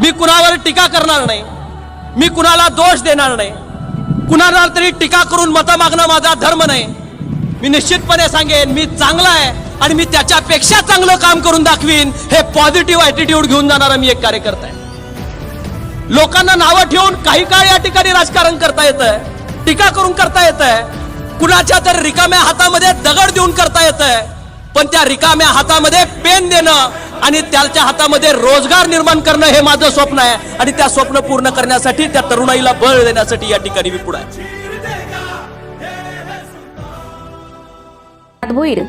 मी कुणावर टीका करणार नाही. मी कुणाला दोष देणार नाही. कुणाला तरी टीका करून मतं मागणं माझा धर्म नाही. मी निश्चितपणे सांगेन मी चांगला आहे आणि मी त्याच्यापेक्षा चांगलं काम करून दाखवीन. हे पॉझिटिव्ह ॲटिट्यूड घेऊन जाणारा मी एक कार्यकर्ता आहे. लोकांना नावं ठेवून काही काळ या ठिकाणी राजकारण करता येतं टीका करून करता येतं कुणाच्या तर रिकाम्या हातामध्ये दगड देऊन करता येतं पण त्या रिकाम्या हातामध्ये पेन देणं आणि त्याच्या हातामध्ये रोजगार निर्माण करणं हे माझं स्वप्न आहे. आणि त्या स्वप्न पूर्ण करण्यासाठी त्या तरुणाईला बळ देण्यासाठी या ठिकाणी मी पुढे आहे. भोईर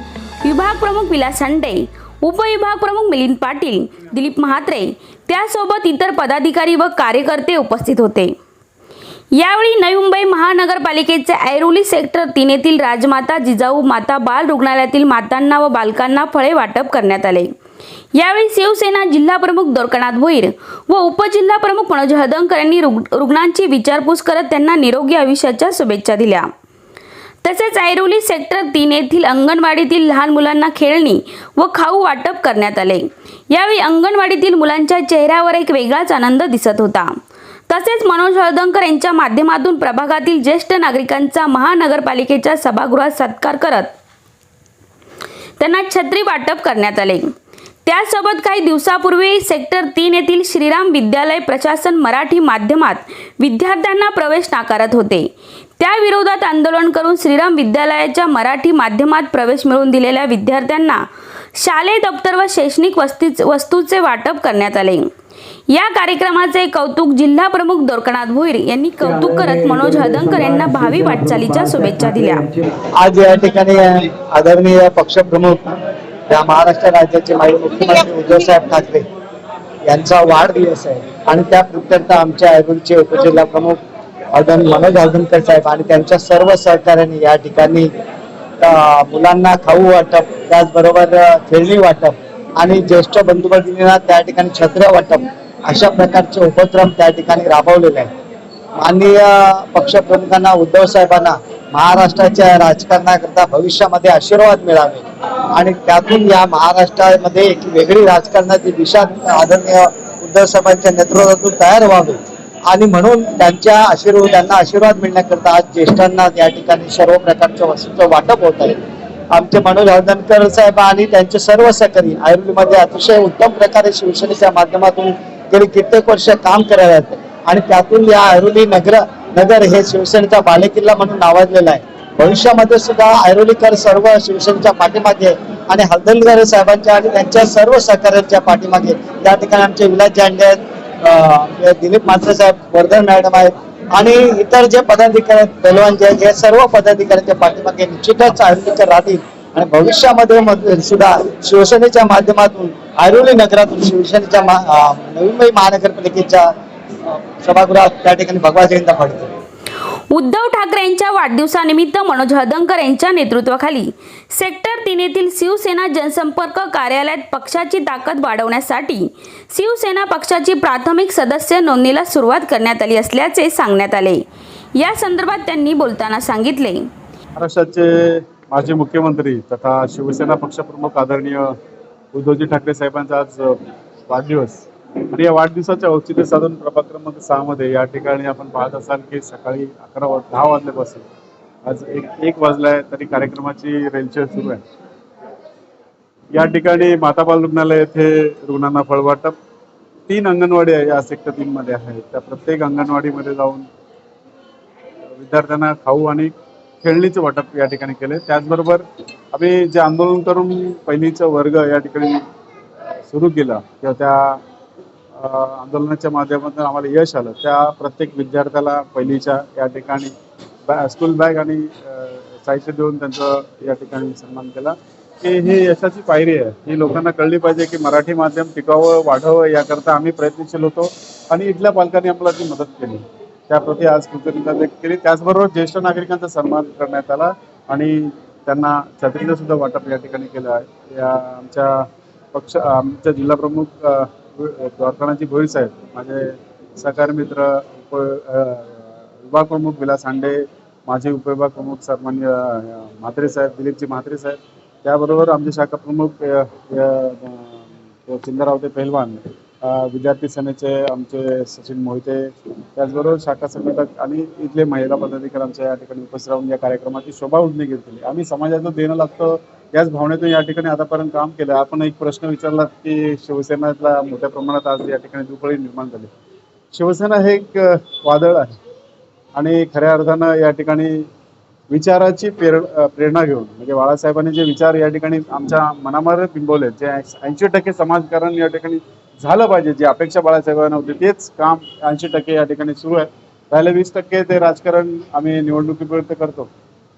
विभाग प्रमुख विलास संडे उपविभाग प्रमुख मिलिंद पाटील दिलीप म्हात्रे त्यासोबत इतर पदाधिकारी व कार्यकर्ते उपस्थित होते. यावेळी नवी मुंबई महानगरपालिकेचे ऐरोली सेक्टर तीन येथील राजमाता जिजाऊ माता बाल रुग्णालयातील मातांना व बालकांना फळे वाटप करण्यात आले. यावेळी शिवसेना जिल्हा प्रमुख दोरकनाथ भोईर व उपजिल्हा प्रमुख मनोज हदंकर यांनी रुग्णांची विचारपूस करत त्यांना निरोगी आयुष्याच्या शुभेच्छा दिल्या. तसेच ऐरोली सेक्टर तीन येथील अंगणवाडीतील लहान मुलांना खेळणी व खाऊ वाटप करण्यात आले. यावेळी अंगणवाडीतील मुलांच्या चेहऱ्यावर एक वेगळाच आनंद दिसत होता. तसेच मनोज हळदंकर यांच्या माध्यमातून प्रभागातील ज्येष्ठ नागरिकांचा महानगरपालिकेच्या सभागृहात सत्कार करत त्यांना छत्री वाटप करण्यात आले. त्यासोबत काही दिवसापूर्वी सेक्टर तीन येथील श्रीराम विद्यालय प्रशासन मराठी माध्यमात विद्यार्थ्यांना प्रवेश नाकारत होते. त्या विरोधात आंदोलन करून श्रीराम विद्यालयाच्या मराठी माध्यमात प्रवेश मिळवून दिलेल्या विद्यार्थ्यांना शालेय दप्तर व शैक्षणिक वस्ती वस्तूचे वाटप करण्यात आले. या कार्यक्रमाचे कौतुक जिल्हा प्रमुख दोरकनाथ भोईर यांनी कौतुक करत मनोज हळदंकर यांना भावी वाटचालीच्या शुभेच्छा दिल्या. आज या ठिकाणी आदरणीय पक्षप्रमुख या महाराष्ट्र राज्याचे माजी मुख्यमंत्री उद्धव साहेब ठाकरे यांचा वाढदिवस आहे. आणि त्या प्रत्यर्थ आमच्या ऐरोलीचे उपजिल्हा प्रमुख आदरणीय मनोज हळदणकर साहेब आणि त्यांच्या सर्व सहकार्यांनी या ठिकाणी मुलांना खाऊ वाटप त्याचबरोबर खेळणी वाटप आणि ज्येष्ठ बंधू भगिनींना त्या ठिकाणी छत्र्या वाटप अशा प्रकारचे उपक्रम त्या ठिकाणी राबवलेले आहेत. माननीय पक्षप्रमुखांना उद्धव साहेबांना महाराष्ट्राच्या राजकारणाकरता भविष्यामध्ये आशीर्वाद मिळावे. आणि त्यातून या महाराष्ट्रामध्ये एक वेगळी राजकारणाची दिशा आदरणीय उद्धव साहेबांच्या नेतृत्वातून तयार व्हावी. आणि म्हणून त्यांच्या आशीर्वाद त्यांना आशीर्वाद मिळण्याकरता आज ज्येष्ठांना या ठिकाणी सर्व प्रकारच्या वस्तूंचं वाटप होत आहे. आमचे मनोज हळदणकर साहेब आणि त्यांचे सर्व सहकारी आयुर्वेदमध्ये अतिशय उत्तम प्रकारे शिवसेनेच्या माध्यमातून गेली कित्येक वर्ष काम करायला आणि त्यातून या आयुर्वेदी नगर नगर हे शिवसेनेचा बालेकिल्ला म्हणून नावाजलेला आहे. भविष्यामध्ये सुद्धा ऐरोलीकर सर्व शिवसेनेच्या पाठीमागे आणि हलदलकर साहेबांच्या आणि त्यांच्या सर्व सहकार्यांच्या पाठीमागे त्या ठिकाणी आमचे विलास जांडे आहेत दिलीप मात्रे साहेब वर्धन मॅडम आहेत आणि इतर जे पदाधिकारी आहेत पहलवान जे आहेत, हे सर्व पदाधिकाऱ्यांच्या पाठीमागे निश्चितच ऐरोलीकर राहतील. आणि भविष्यामध्ये सुद्धा शिवसेनेच्या माध्यमातून ऐरोली नगरातून शिवसेनेच्या नवी मुंबई महानगरपालिकेच्या सभागृहात त्या ठिकाणी भगवा जयंता फडकेल उद्धव ठाकरे यांच्या वाढदिवसानिमित्त मनोज हदंकर यांच्या नेतृत्वाखाली सेक्टर तीन येथील शिवसेना जनसंपर्क कार्यालयात पक्षाची ताकद वाढवण्यासाठी शिवसेना पक्षाची प्राथमिक सदस्य नोंदणीला सुरुवात करण्यात आली असल्याचे सांगण्यात आले. या संदर्भात त्यांनी बोलताना सांगितले. महाराष्ट्राचे माजी मुख्यमंत्री तथा शिवसेना पक्षप्रमुख आदरणीय उद्धवजी ठाकरे साहेबांचा आज वाढदिवस. आणि या वाढदिवसाच्या औचित्य साधून प्रभाग क्रमांक सहा मध्ये या ठिकाणी आपण पाहत असाल की सकाळी अकरा वाज दहा वाजल्यापासून आज एक एक वाजलाय तरी कार्यक्रमाची रेलचेल सुरू आहे. या ठिकाणी मातापाल रुग्णालय येथे रुग्णांना फळ वाटप. तीन अंगणवाडी आहे या सेक्टर तीन मध्ये आहेत. त्या प्रत्येक अंगणवाडीमध्ये जाऊन विद्यार्थ्यांना खाऊ आणि खेळणीचे वाटप या ठिकाणी केले. त्याचबरोबर आम्ही जे आंदोलन करून पहिलीचा वर्ग या ठिकाणी सुरू केला. किंवा त्या आंदोलनाच्या माध्यमातून आम्हाला यश आलं. त्या प्रत्येक विद्यार्थ्याला पहिलीच्या या ठिकाणी बॅ स्कूल बॅग आणि साहित्य देऊन त्यांचं या ठिकाणी सन्मान केला. की ही यशाची पायरी आहे. ही लोकांना कळली पाहिजे की मराठी माध्यम टिकावं वाढावं याकरता आम्ही प्रयत्नशील होतो आणि इथल्या पालकांनी आम्हाला ती मदत केली. त्याप्रती आज कृतज्ञता व्यक्त केली. त्याचबरोबर ज्येष्ठ नागरिकांचा सन्मान करण्यात आला आणि त्यांना छत्रीचं सुद्धा वाटप या ठिकाणी केलं आहे. या आमच्या पक्ष आमच्या जिल्हाप्रमुख प्रमुख अ, साहेब माझे सहकार मित्र उप विभाग प्रमुख विलास हांडे माझे उपविभाग प्रमुख सन्मान्य म्हात्रे साहेब दिलीपजी म्हात्रे साहेब त्याबरोबर आमचे शाखा प्रमुख चिंदरावते पहिलवान विद्यार्थी सेनेचे आमचे सचिन मोहिते त्याचबरोबर शाखा संघटक आणि इथले महिला पदाधिकारी आमच्या या ठिकाणी उपस्थित राहून या कार्यक्रमाची शोभा उजनी घेतली आम्ही समाजाचं देणं लागतं याच भावनेतून या ठिकाणी आतापर्यंत काम केलं. आपण एक प्रश्न विचारला की शिवसेनेला मोठ्या प्रमाणात आज या ठिकाणी दुफळी निर्माण झाली. शिवसेना हे एक वादळ आहे. आणि खऱ्या अर्थानं या ठिकाणी विचाराची प्रेर प्रेरणा घेऊन म्हणजे बाळासाहेबांनी जे विचार या ठिकाणी आमच्या मनामध्ये बिंबवले जे ऐंशी टक्के समाजकारण या ठिकाणी झालं पाहिजे जी अपेक्षा बाळासाहेबांना होती तेच काम ऐंशी टक्के या ठिकाणी सुरू आहे. राहिले वीस टक्के ते राजकारण आम्ही निवडणुकीपर्यंत करतो.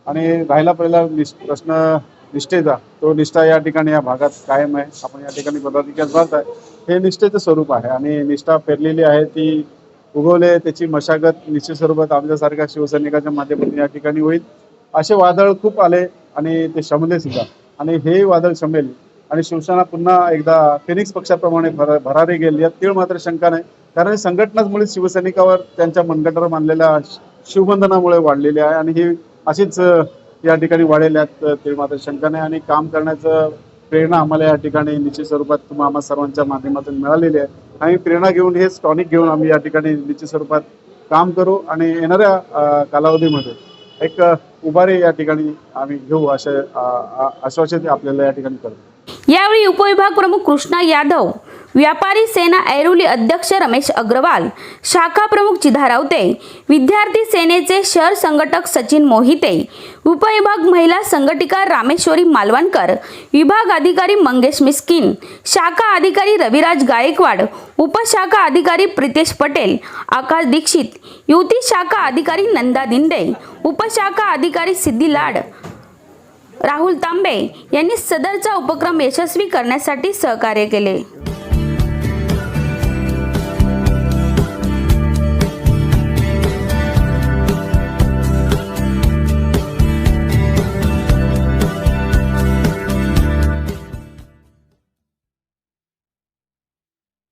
आणि राहिला पहिला प्रश्न निष्ठेचा. तो निष्ठा या ठिकाणी या भागात कायम आहे. आपण या ठिकाणी पदाधिकारी राहत आहे हे निष्ठेचं स्वरूप आहे. आणि निष्ठा पेरलेली आहे ती उगवले त्याची मशागत निश्चित स्वरूपात आमच्यासारख्या शिवसैनिकाच्या माध्यमातून या ठिकाणी होईल. असे वादळ खूप आले आणि ते शमले सुद्धा. आणि हे वादळ शमेल आणि शिवसेना पुन्हा एकदा फिनिक्स पक्षाप्रमाणे भर भरारी गेली. यात तीळ मात्र शंका नाही. कारण ही संघटनाच मुळे शिवसैनिकावर त्यांच्या मनगटावर मानलेल्या शिवबंधनामुळे वाढलेली आहे. आणि ही अशीच या ठिकाणी वाढेल यात ते मात्र शंका नाही. आणि काम करण्याचं प्रेरणा आम्हाला या ठिकाणी निश्चित स्वरूपात आम्हा सर्वांच्या माध्यमातून मिळालेली आहे. आणि प्रेरणा घेऊन हे टॉनिक घेऊन आम्ही या ठिकाणी निश्चित स्वरूपात काम करू आणि येणाऱ्या कालावधीमध्ये एक उभारी या ठिकाणी आम्ही घेऊ असे आश्वासन आपल्याला या ठिकाणी करू. यावेळी उपविभाग प्रमुख कृष्णा यादव व्यापारी सेना ऐरोली अध्यक्ष रमेश अग्रवाल शाखा प्रमुख चिधा रावते विद्यार्थी सेनेचे शहर संघटक सचिन मोहिते उपविभाग महिला संघटिका रामेश्वरी मालवणकर विभाग अधिकारी मंगेश मिस्किन शाखा अधिकारी रविराज गायकवाड उपशाखा अधिकारी प्रितेश पटेल आकाश दीक्षित युवती शाखा अधिकारी नंदा दिंडे उपशाखा अधिकारी सिद्धी लाड राहुल तांबे यांनी सदरचा उपक्रम यशस्वी करण्यासाठी सहकार्य केले.